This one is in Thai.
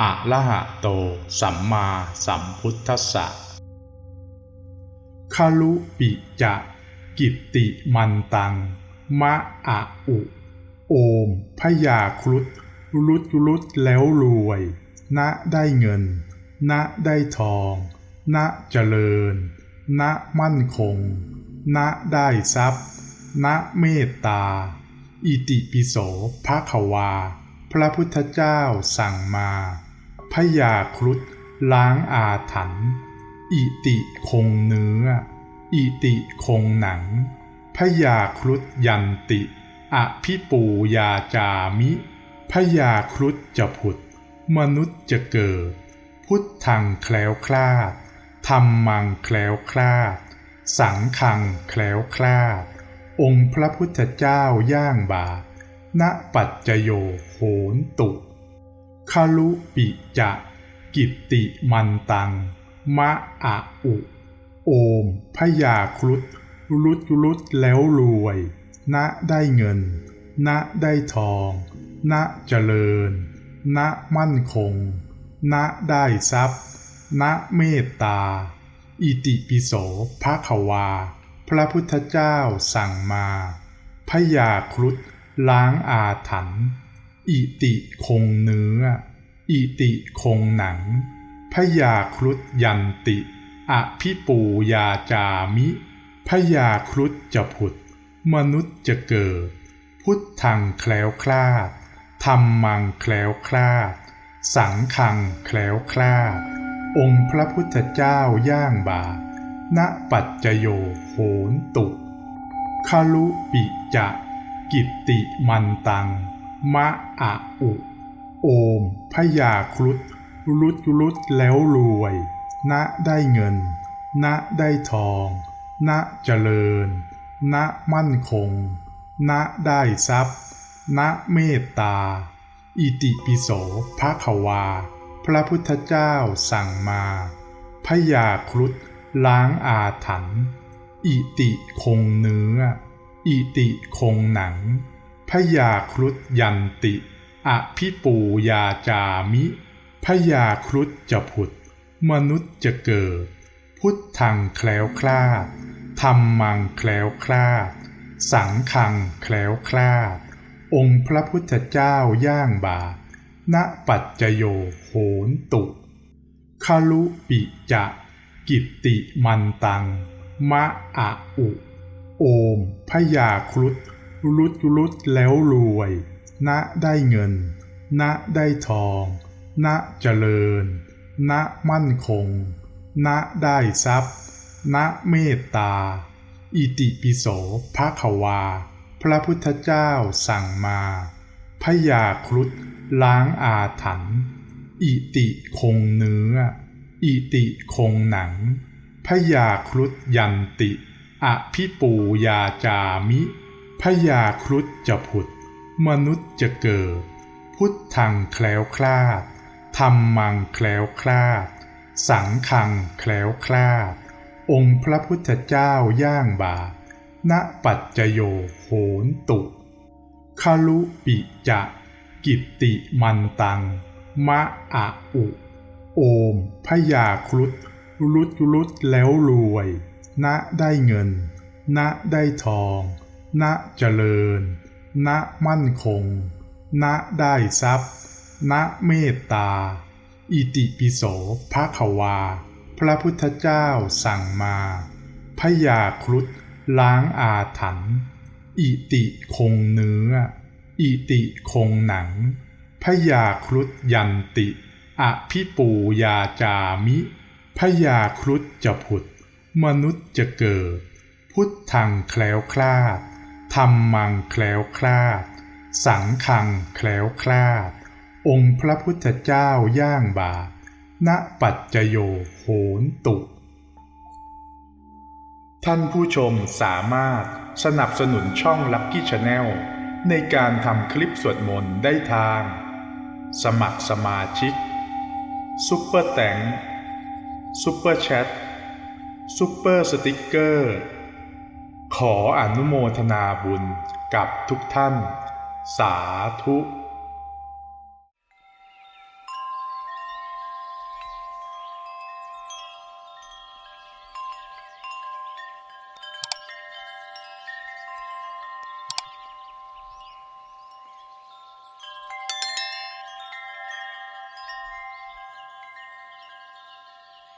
อะระหะโต สัมมาสัมพุทธัสสะคาลุปิจะกิตติมันตัง มะอะอุ โอมพยาครุฑรุดรุดแล้วรวย ณได้เงิน ณได้ทอง ณเจริญ ณมั่นคง ณได้ทรัพย์ ณเมตตา อิติปิโสภะควา พระพุทธเจ้าสั่งมาพยาครุฑล้างอาถรรพ์อิติคงเนื้อ อิติคงหนังพยาครุฑยันติอภิปูยาจามิพยาครุฑจะผุด มนุษย์จะเกิด พุทธังแคล้วคลาดธรรมังแคล้วคลาด สังฆังแคล้วคลาด องค์พระพุทธเจ้าย่างบาท ณปัจจโยโหนตุคาลุปิจะกิตติมันตัง มะอะอุ โอมพยาครุฑรุดรุดแล้วรวย ณได้เงิน ณได้ทอง ณเจริญ ณมั่นคง ณได้ทรัพย์ ณเมตตา อิติปิโสภะคะวา พระพุทธเจ้าสั่งมาพยาครุฑ ล้างอาถรรพ์อิติคงเนื้อ อิติคงหนังพยาครุฑยันติอภิปูยาจามิพยาครุฑจะผุด มนุษย์จะเกิด พุทธังแคล้วคลาดธรรมังแคล้วคลาด สังฆังแคล้วคลาด องค์พระพุทธเจ้าย่างบาทณปัจจโยโหนตุคาลุปิจะ กิตติมันตัง มะอะอุ โอมพยาครุฑรุดรุดแล้วรวย ณได้เงิน ณได้ทอง ณเจริญ ณมั่นคง ณได้ทรัพย์ ณเมตตา อิติปิโสภะคะวา พระพุทธเจ้าสั่งมาพยาครุฑล้างอาถรรพ์อิติคงเนื้อ อิติคงหนัง พยาครุฑยันติ อภิปูยาจามิพยาครุฑจะผุด มนุษย์จะเกิด พุทธังแคล้วคลาดธรรมังแคล้วคลาด สังฆังแคล้วคลาด องค์พระพุทธเจ้าย่างบาทณปัจจโยโหนตุคาลุปิจะ กิตติมันตัง มะอะอุ โอมพยาครุฑรุดรุดแล้วรวย ณได้เงิน ณได้ทอง ณเจริญ ณมั่นคง ณได้ทรัพย์ ณเมตตา อิติปิโสภะควา พระพุทธเจ้าสั่งมาพยาครุฑล้างอาถรรพ์อิติคงเนื้อ อิติคงหนังพยาครุฑยันติ อภิปูยาจามิพยาครุฑจะผุด มนุษย์จะเกิด พุทธังแคล้วคลาดธรรมังแคล้วคลาด สังฆังแคล้วคลาด องค์พระพุทธเจ้าย่างบาทณปัจจโยโหนตุคาลุปิจะกิตติมันตัง มะอะอุ โอมพยาครุฑรุดรุดแล้วรวย ณได้เงิน ณได้ทอง ณเจริญ ณมั่นคง ณได้ทรัพย์ ณเมตตา อิติปิโสภะควา พระพุทธเจ้าสั่งมาพยาครุฑล้างอาถรรพ์อิติคงเนื้อ อิติคงหนังพยาครุฑยันติ อภิปูยาจามิพยาครุฑจะผุด มนุษย์จะเกิด พุทธังแคล้วคลาดธรรมังแคล้วคลาด สังฆังแคล้วคลาด องค์พระพุทธเจ้าย่างบาทณปัจจโยโหนตุ ท่านผู้ชมสามารถสนับสนุนช่อง Lucky Channel ในการทำคลิปสวดมนต์ได้ทาง สมัครสมาชิก ซุปเปอร์แตงซุปเปอร์แชท ซุปเปอร์สติกเกอร์ ขออนุโมทนาบุญกับทุกท่าน สาธุ